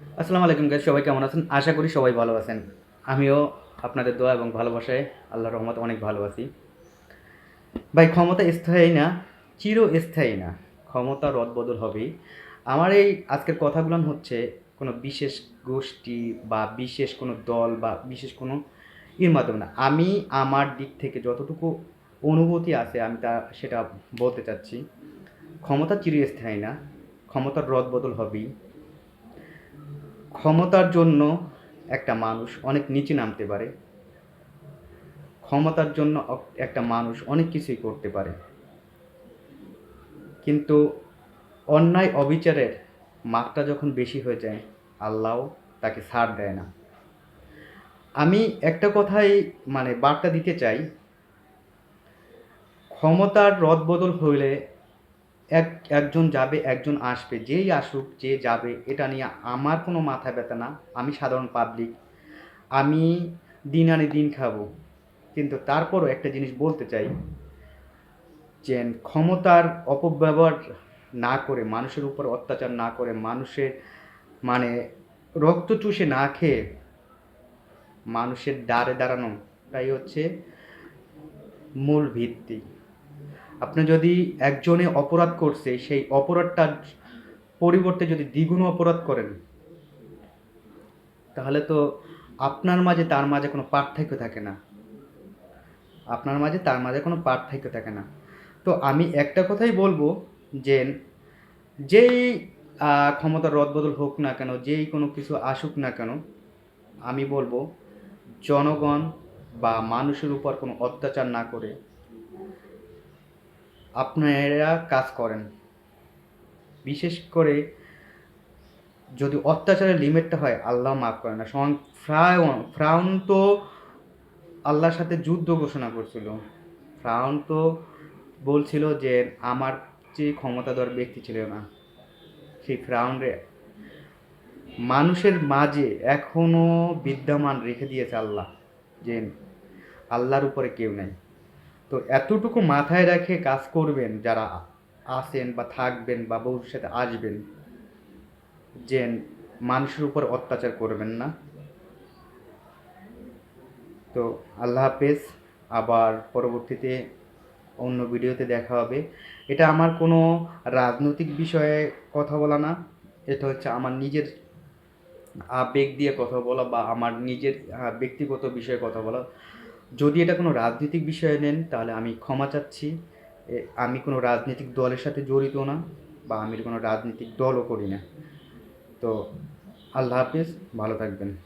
আসসালামু আলাইকুম গাইজ সবাই কেমন আছেন? আশা করি সবাই ভালো আছেন। আমিও আপনাদের দোয়া এবং ভালোবাসায় আল্লাহ রহমত অনেক ভালো আছি। ভাই, ক্ষমতা স্থায়ী না, চিরস্থায়ী না। ক্ষমতা রদবদল হবেই। আমার এই আজকের কথাগুলো হচ্ছে কোনো বিশেষ গোষ্ঠী বা বিশেষ কোনো দল বা বিশেষ কোনো এর মাধ্যমে না। আমি আমার দিক থেকে যতটুকু অনুভূতি আছে, আমি তা, সেটা বলতে চাচ্ছি। ক্ষমতা চিরস্থায়ী না, ক্ষমতার রদবদল হবেই। ক্ষমতার জন্য একটা মানুষ অনেক নিচে নামতে পারে। ক্ষমতার জন্য একটা মানুষ অনেক কিছুই করতে পারে। কিন্তু অন্যায় অবিচারের মাত্রা যখন বেশি হয়ে যায়, আল্লাহ তাকে ছাড় দেয় না। আমি একটা কথাই মানে বার্তা দিতে চাই। ক্ষমতার রদবদল হইলে এক, একজন যাবে, একজন আসবে, যেই আসুক, যে যাবে, এটা নিয়ে আমার কোনো মাথা ব্যথা না। আমি সাধারণ পাবলিক আমি দিন আনি দিন খাব। কিন্তু তারপরও একটা জিনিস বলতে চাই যে ক্ষমতার অপব্যবহার না করে, মানুষের উপর অত্যাচার না করে, মানুষের মানে রক্ত চুষে না খেয়ে মানুষের দ্বারে দাঁড়ানো, তাই হচ্ছে মূল ভিত্তি। আপনি যদি একজনে অপরাধ করছে, সেই অপরাধটার পরিবর্তে যদি দ্বিগুণ অপরাধ করেন, তাহলে তো আপনার মাঝে তার মাঝে কোনো পার্থক্য থাকে না। আপনার মাঝে তার মাঝে কোনো পার্থক্য থাকে না। তো আমি একটা কথাই বলব যে, যেই ক্ষমতার রদবদল হোক না কেন, যেই কোনো কিছু আসুক না কেন, আমি বলব, জনগণ বা মানুষের উপর কোনো অত্যাচার না করে আপনারা কাজ করেন। বিশেষ করে যদি অত্যাচারের লিমিটটা হয়, আল্লাহ মাফ করে না স্বয়ং ফ্রাউন ফ্রাউন তো আল্লাহর সাথে যুদ্ধ ঘোষণা করছিল। ফ্রাউন তো বলছিল যে, আমার যে ক্ষমতাধর ব্যক্তি ছিল না। সেই ফ্রাউনরে মানুষের মাঝে এখনও বিদ্যমান রেখে দিয়েছে আল্লাহ যে, আল্লাহর উপরে কেউ নেই। তো এতটুকু মাথায় রেখে কাজ করবেন, যারা আসেন বা থাকবেন বা ভবিষ্যতে আসবেন, যে মানুষের উপর অত্যাচার করবেন না। তো আল্লাহ হাফেজ, আবার পরবর্তীতে অন্য ভিডিওতে দেখা হবে। এটা আমার কোনো রাজনৈতিক বিষয়ে কথা বলা না, এটা হচ্ছে আমার নিজের আবেগ দিয়ে কথা বলা বা আমার নিজের ব্যক্তিগত বিষয়ে কথা বলা। যদি এটা কোনো রাজনৈতিক বিষয়ে নেন, তাহলে আমি ক্ষমা চাচ্ছি। আমি কোনো রাজনৈতিক দলের সাথে জড়িত না বা আমি কোনো রাজনৈতিক দলও করি না। তো আল্লাহ হাফিজ, ভালো থাকবেন।